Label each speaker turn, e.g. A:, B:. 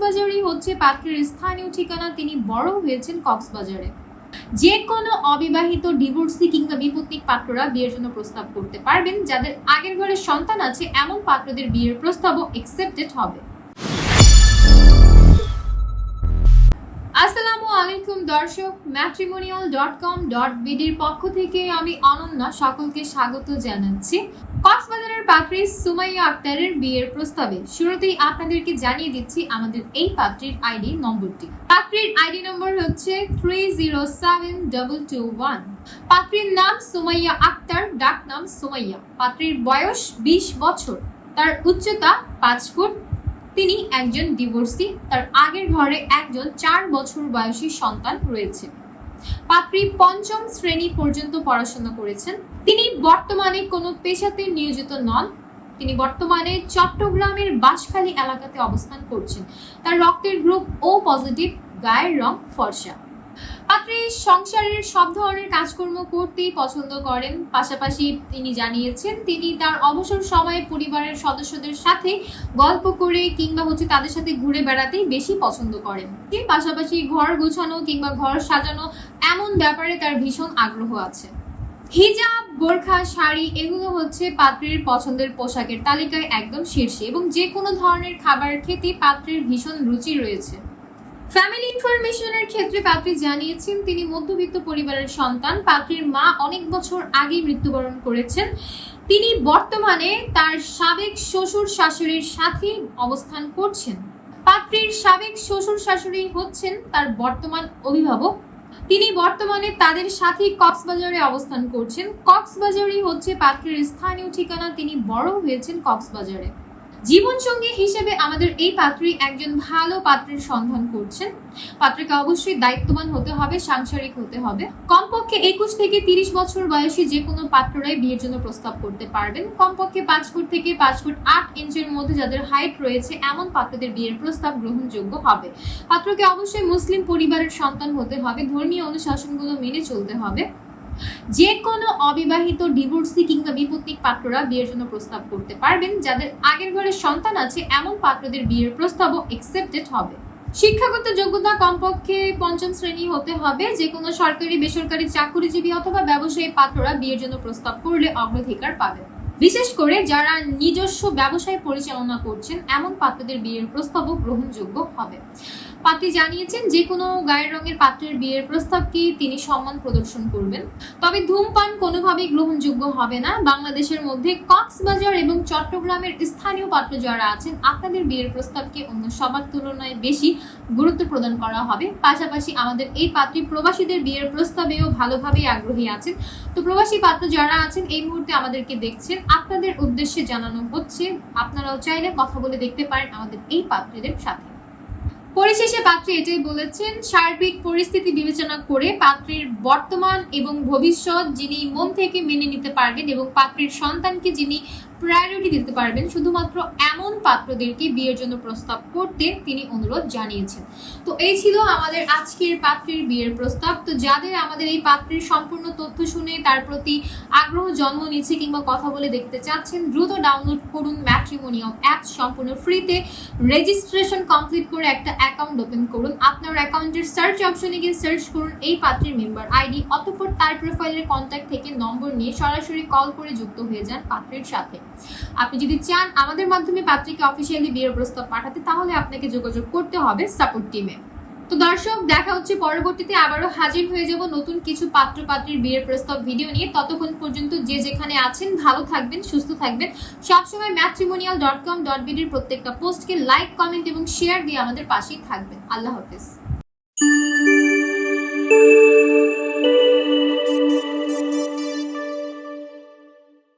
A: কক্সবাজারই হচ্ছে পাত্রের স্থানীয় ঠিকানা, তিনি বড় হয়েছেন কক্সবাজারে। যে কোনো অবিবাহিত, ডিভোর্সি কিংবা বিপত্তিক পাত্ররা বিয়ের জন্য প্রস্তাব করতে পারবেন। যাদের আগের ঘরে সন্তান আছে, এমন পাত্রদের বিয়ের প্রস্তাবও একসেপ্টেড হবে। আলাইকুম দর্শক ম্যাট্রিমোনিয়াল ডট কম ডট বিডির পক্ষ থেকে আমি অনন্যা সকলকে স্বাগত জানাচ্ছি। কক্সবাজারের পাত্রী সুমাইয়া আক্তারের বিয়ের প্রস্তাবে। শুরুতেই আপনাদেরকে জানিয়ে দিচ্ছি আমাদের এই পাত্রীর আইডি নম্বরটি। পাত্রীর আইডি নম্বর হচ্ছে three zero seven double two one পাত্রীর নাম সুমাইয়া আক্তার, ডাক নাম সুমাইয়া। পাত্রীর বয়স বিশ বছর। তার উচ্চতা পাঁচ ফুট তিনি একজন ডিভোর্সি তার আগের ঘরে একজন চার বছর বয়সী সন্তান রয়েছে। পাত্রী পঞ্চম শ্রেণি পর্যন্ত পড়াশোনা করেছেন। তিনি বর্তমানে কোনো পেশাতে নিয়োজিত নন। তিনি বর্তমানে চট্টগ্রামের বাঁশখালী এলাকাতে অবস্থান করছেন। তার রক্তের গ্রুপ ও পজিটিভ গায়ের রং ফর্সা। পাত্রী, সংসারের সব ধরনের কাজকর্ম করতেই পছন্দ করেন। পাশাপাশি তিনি জানিয়েছেন, তিনি তার অবসর সময়ে পরিবারের সদস্যদের সাথে গল্প করে কিংবা হচ্ছে তাদের সাথে ঘুরে বেড়াতেই বেশি পছন্দ করেন। পাশাপাশি ঘর গোছানো কিংবা ঘর সাজানো এমন ব্যাপারে তার ভীষণ আগ্রহ আছে। হিজাব, বোরখা, শাড়ি এগুলো হচ্ছে পাত্রের পছন্দের পোশাকের তালিকায় একদম শীর্ষে এবং যে কোনো ধরনের খাবার খেতে পাত্রের ভীষণ রুচি রয়েছে। ফ্যামিলি ইনফরমেশনের ক্ষেত্রে পাত্রী জানিয়েছেন, তিনি মধ্যবিত্ত পরিবারের সন্তান। পাত্রীর মা অনেক বছর আগে মৃত্যুবরণ করেছেন। তিনি বর্তমানে তার সাবেক শ্বশুর শাশুড়ির সাথে অবস্থান করছেন। পাত্রীর সাবেক শ্বশুর শাশুড়ি হচ্ছেন তার বর্তমান অভিভাবক। তিনি বর্তমানে তাদের সাথে কক্সবাজারে অবস্থান করছেন। কক্সবাজারই হচ্ছে পাত্রের স্থানীয় ঠিকানা। তিনি বড় হয়েছেন কক্সবাজারে। জীবনসঙ্গী হিসেবে আমাদের এই পাত্রী একজন ভালো পাত্রের সন্ধান করছেন। পাত্রকে অবশ্যই দায়িত্ববান হতে হবে, সাংসারিক হতে হবে। কমপক্ষে একুশ থেকে তিরিশ বছর বয়সী যে কোনো পাত্ররাই বিয়ের জন্য প্রস্তাব করতে পারবেন। কমপক্ষে পাঁচ ফুট থেকে পাঁচ ফুট আট ইঞ্চের মধ্যে যাদের হাইট রয়েছে, এমন পাত্রদের বিয়ের প্রস্তাব গ্রহণযোগ্য হবে। পাত্রকে অবশ্যই মুসলিম পরিবারের সন্তান হতে হবে। ধর্মীয় অনুশাসনগুলো মেনে চলতে হবে। যে কোনো অবিবাহিত ডিভোর্সি কিংবা বিপত্তিক পাত্ররা বিয়ের জন্য প্রস্তাব করতে পারবেন, যাদের আগের ঘরে সন্তান আছে, এমন পাত্রদের বিয়ের প্রস্তাবও একসেপ্টেড হবে। শিক্ষাগত যোগ্যতা কমপক্ষে পঞ্চম শ্রেণি হতে হবে যে কোনো সরকারি, বেসরকারি চাকরিজীবী অথবা ব্যবসায়ী পাত্ররা বিয়ের জন্য প্রস্তাব করলে অগ্রাধিকার পাবে বিশেষ করে যারা নিজস্ব ব্যবসায় পরিচালনা করছেন, এমন পাত্রদের বিয়ের প্রস্তাবও গ্রহণযোগ্য হবে। পাত্রী জানিয়েছেন যে কোনো গায়ের রঙের পাত্রের বিয়ের প্রস্তাবকে তিনি সম্মান প্রদর্শন করবেন। তবে ধূমপান কোনোভাবেই গ্রহণযোগ্য হবে না। বাংলাদেশের মধ্যে কক্সবাজার এবং চট্টগ্রামের স্থানীয় পাত্র যারা আছেন, আপনাদের বিয়ের প্রস্তাবকে অন্য সবার তুলনায় বেশি গুরুত্ব প্রদান করা হবে। পাশাপাশি আমাদের এই পাত্রী প্রবাসীদের বিয়ের প্রস্তাবেও ভালোভাবেই আগ্রহী আছেন। তো প্রবাসী পাত্র যারা আছেন, এই মুহূর্তে আমাদেরকে দেখছেন। আপনাদের উদ্দেশ্যে জানানো হচ্ছে, আপনারাও চাইলে কথা বলে দেখতে পারেন আমাদের এই পাত্রীদের সাথে। পরিশেষে পাত্রী এটাই বলেছেন, সার্বিক পরিস্থিতি বিবেচনা করে পাত্রীর বর্তমান এবং ভবিষ্যৎ যিনি মন থেকে মেনে নিতে পারবেন এবং পাত্রীর সন্তানকে যিনি প্রায়োরিটি দিতে পারবেন, শুধুমাত্র এমন পাত্রদেরকে বিয়ের জন্য প্রস্তাব করতে তিনি অনুরোধ জানিয়েছেন। তো এই ছিল আমাদের আজকের পাত্রীর বিয়ের প্রস্তাব। তো যাদের আমাদের এই পাত্রীর সম্পূর্ণ তথ্য শুনে তার প্রতি আগ্রহ জন্ম নিচ্ছে কিংবা কথা বলে দেখতে চাচ্ছেন, দ্রুত ডাউনলোড করুন ম্যাট্রিমোনিয়াম অ্যাপ সম্পূর্ণ ফ্রিতে রেজিস্ট্রেশন কমপ্লিট করে একটা অ্যাকাউন্ট ওপেন করুন। আপনার অ্যাকাউন্টের সার্চ অপশনে গিয়ে সার্চ করুন এই পাত্রের মেম্বার আইডি অতঃপর তার প্রোফাইলের কন্ট্যাক্ট থেকে নম্বর নিয়ে সরাসরি কল করে যুক্ত হয়ে যান পাত্রের সাথে। আপনি যদি চান আমাদের মাধ্যমে পাত্রীকে অফিসিয়ালি বিয়ের প্রস্তাব পাঠাতে, তাহলে আপনাকে যোগাযোগ করতে হবে সাপোর্ট টিমে তো দর্শক, দেখা হচ্ছে পরবর্তীতে, আবারও হাজির হয়ে যাব নতুন কিছু পাত্র পাত্রীর বিয়ের প্রস্তাব ভিডিও নিয়ে। ততক্ষণ পর্যন্ত যে যেখানে আছেন, ভালো থাকবেন, সুস্থ থাকবেন। সবসময় ম্যাট্রিমোনিয়াল ডট কম ডট বিডির প্রত্যেকটা পোস্টকে লাইক কমেন্ট এবং শেয়ার দিয়ে আমাদের পাশেই থাকবেন। আল্লাহ হাফিজ।